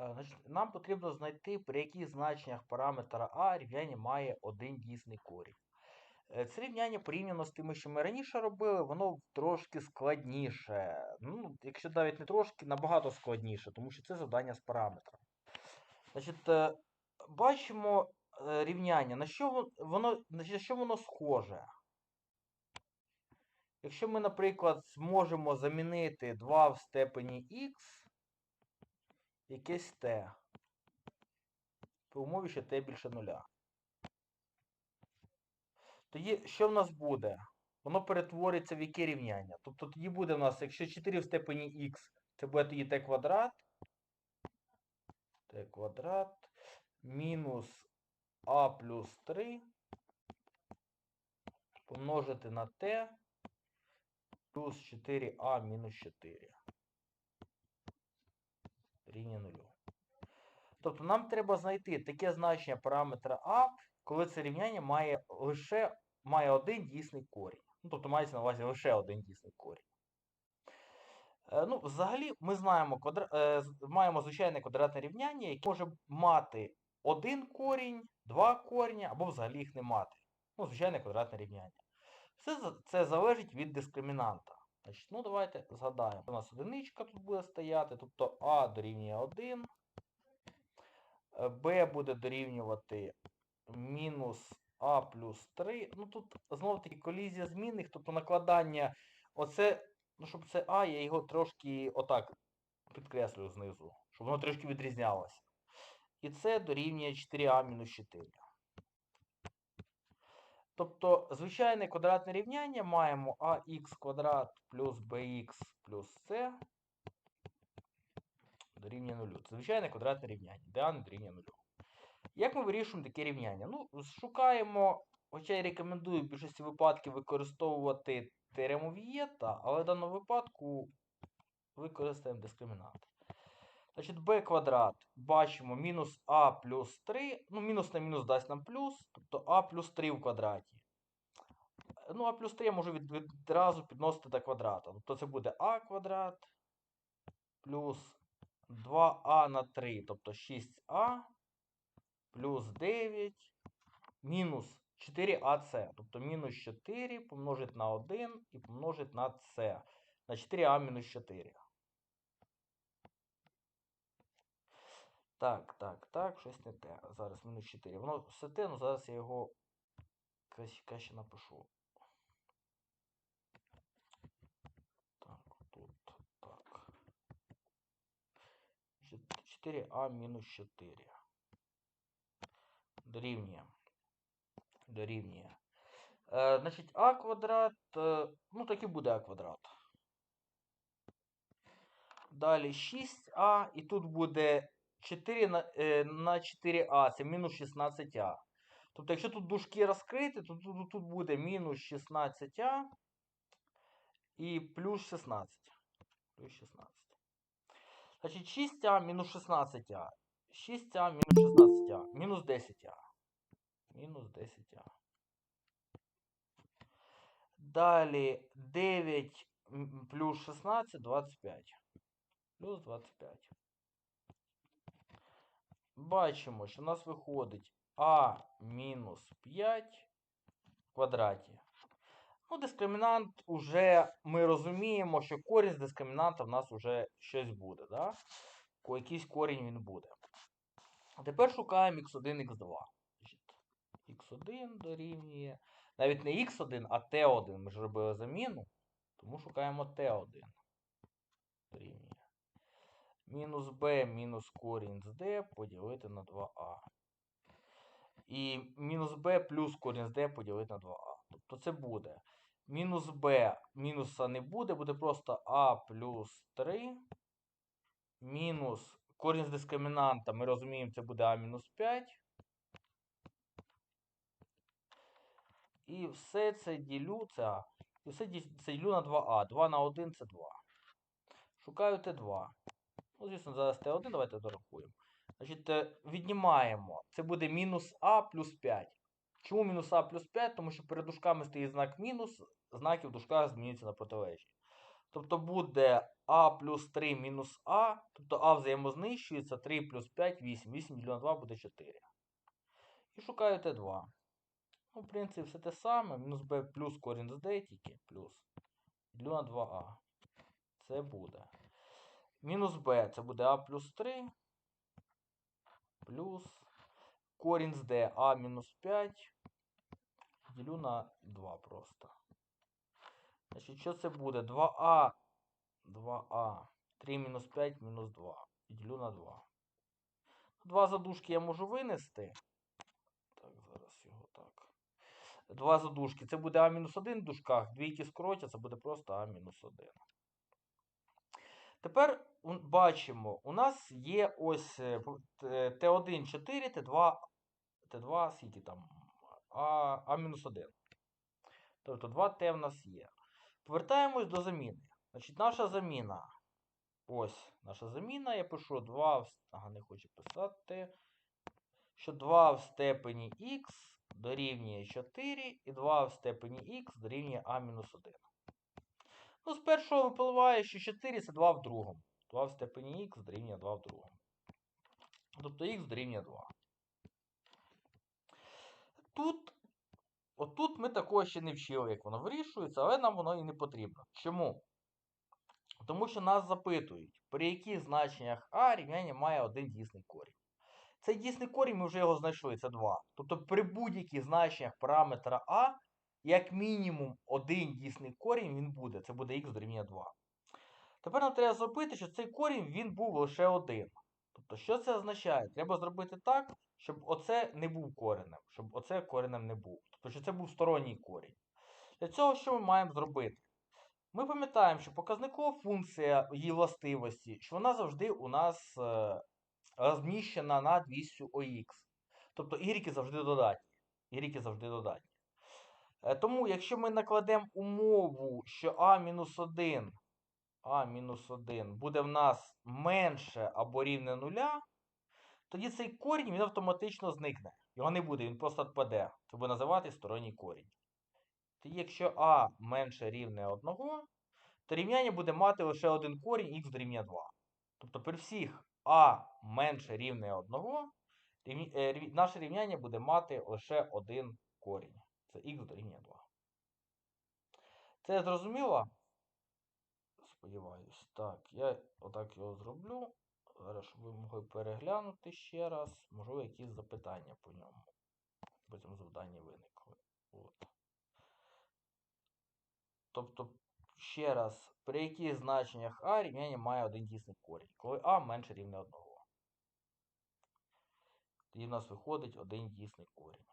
Е, нам потрібно знайти, при яких значеннях параметра А рівняння має один дійсний корінь. Е, Це рівняння порівняно з тими, що ми раніше робили, воно трошки складніше. Ну, якщо навіть не трошки, набагато складніше, тому що це завдання з параметрами. Значить, е, бачимо рівняння, на що воно, на що воно схоже. Якщо ми, наприклад, зможемо замінити 2 в степені х якесь t. При умові, що t більше нуля. Тоді що в нас буде? Воно перетвориться в яке рівняння? Тобто тоді буде в нас, якщо 4 в степені х, це буде тоді t квадрат. t квадрат мінус а плюс 3 помножити на t плюс 4а мінус 4 рівня нулю. Тобто нам треба знайти таке значення параметра А, коли це рівняння має лише має один дійсний корінь. Ну, тобто мається на увазі лише один дійсний корінь. Е, ну, взагалі, ми знаємо, квадра... е, маємо звичайне квадратне рівняння, яке може мати один корінь, два корені, або взагалі їх не мати. Ну, звичайне квадратне рівняння. Все це залежить від дискримінанта. Значить, ну давайте згадаємо. У нас одиничка тут буде стояти, тобто А дорівнює 1, е, Б буде дорівнювати мінус А плюс 3. Ну тут знову таки колізія змінних, тобто накладання. Оце, ну щоб це А, я його трошки отак підкреслюю знизу, щоб воно трошки відрізнялося. І це дорівнює 4А мінус 4. Тобто, звичайне квадратне рівняння маємо ах квадрат плюс bx плюс c дорівнює нулю. Це звичайне квадратне рівняння, де не дорівнює нулю. Як ми вирішуємо таке рівняння? Ну, шукаємо, хоча я рекомендую в більшості випадків використовувати теорему Вієта, але в даному випадку використаємо дискримінант. Значить, b квадрат бачимо мінус а плюс 3. Ну, мінус на мінус дасть нам плюс, тобто а плюс 3 в квадраті. Ну, а плюс 3 я можу від, відразу підносити до квадрата. Тобто це буде а квадрат плюс 2а на 3, тобто 6а плюс 9 мінус 4ac. Тобто мінус 4 помножить на 1 і помножить на c. На 4а мінус 4. Так, так, так, щось не те. Зараз мінус 4. Воно все те, ну зараз я його краще напишу. Так, тут так. 4а мінус 4. Дорівнює. Дорівнює. Е, значить, а квадрат. Е, ну, так і буде а квадрат. Далі 6а, і тут буде 4 на, е, на 4а, це мінус 16а. Тобто, якщо тут дужки розкриті, то тут, тут буде мінус 16а і плюс 16. Плюс 16. Значить, 6а мінус 16а. 6а мінус 16а. Мінус 10а. Мінус 10а. Далі 9 плюс 16 25. Плюс 25. Бачимо, що у нас виходить а мінус 5 в квадраті. Ну, дискримінант уже ми розуміємо, що корінь з дискримінанта в нас вже щось буде. Да? Якийсь корінь він буде. Тепер шукаємо x1, x2. x1 дорівнює. Навіть не x1, а t1. Ми ж робили заміну. Тому шукаємо t1. Дорівнює. Мінус b мінус корінь з d поділити на 2a. І мінус b плюс корінь з d поділити на 2a. Тобто це буде. Мінус b мінуса не буде, буде просто a плюс 3. Мінус корінь з дискримінанта, ми розуміємо, це буде а мінус 5. І все це ділю, це а. І все це ділю на 2а. 2 на 1 це 2. Шукаю Т2. Ну, звісно, зараз Т1, давайте дорахуємо. Значить, е, віднімаємо. Це буде мінус А плюс 5. Чому мінус А плюс 5? Тому що перед дужками стоїть знак мінус, знаки в дужках змінюються на протилежні. Тобто буде а плюс 3 мінус а, тобто а взаємознищується, 3 плюс 5, 8. 8 ділю на 2 буде 4. І шукаю Т2. Ну, в принципі, все те саме. Мінус b плюс корінь з d тільки плюс. Ділю на 2а. Це буде. Мінус b це буде а плюс 3. Плюс корінь з d а мінус 5. Ділю на 2 просто. Значить, що це буде? 2а. 2а. 3 мінус 5 мінус 2. І ділю на 2. Два задушки я можу винести. Так, зараз його так. Два задушки. Це буде А-1 в дужках. Двійки скоротяться, це буде просто А-1. Тепер бачимо, у нас є ось е, п- т- Т1 4, Т2, Т2 скільки там? А, А-1. Тобто 2Т в нас є. Повертаємось до заміни. Значить, наша заміна. Ось наша заміна. Я пишу 2 в... Ага, не хочу писати. Що 2 в степені х дорівнює 4 і 2 в степені х дорівнює А-1. Ну, з першого випливає, що 4 це 2 в другому. 2 в степені х дорівнює 2 в другому. Тобто х дорівнює 2. Тут, отут ми такого ще не вчили, як воно вирішується, але нам воно і не потрібно. Чому? Тому що нас запитують, при яких значеннях А рівняння має один дійсний корінь. Цей дійсний корінь, ми вже його знайшли, це 2. Тобто при будь-яких значеннях параметра А, як мінімум один дійсний корінь він буде. Це буде х дорівнює 2. Тепер нам треба зробити, що цей корінь він був лише один. Тобто, що це означає? Треба зробити так, щоб оце не був коренем, щоб оце коренем не був. Тобто, що це був сторонній корінь. Для цього що ми маємо зробити? Ми пам'ятаємо, що показникова функція її властивості, що вона завжди у нас е, розміщена над вісю ОХ. Тобто y завжди додатні. Y завжди додатні. Е, Тому, якщо ми накладемо умову, що А-1, А-1 буде в нас менше або рівне нуля, тоді цей корінь він автоматично зникне. Його не буде, він просто відпаде. Це буде називати сторонній корінь. Тоді, якщо А менше рівне 1, то рівняння буде мати лише один корінь х дорівнює 2. Тобто при всіх А менше рівне 1, рівні- е, наше рівняння буде мати лише один корінь. Це х дорівнює 2. Це зрозуміло? Сподіваюсь. Так, я отак його зроблю. Зараз, щоб ви могли переглянути ще раз. Можливо, якісь запитання по ньому. По цьому завданні виникли. От. Тобто, ще раз, при яких значеннях А рівняння має один дійсний корінь, коли А менше рівне 1. Тоді в нас виходить один дійсний корінь.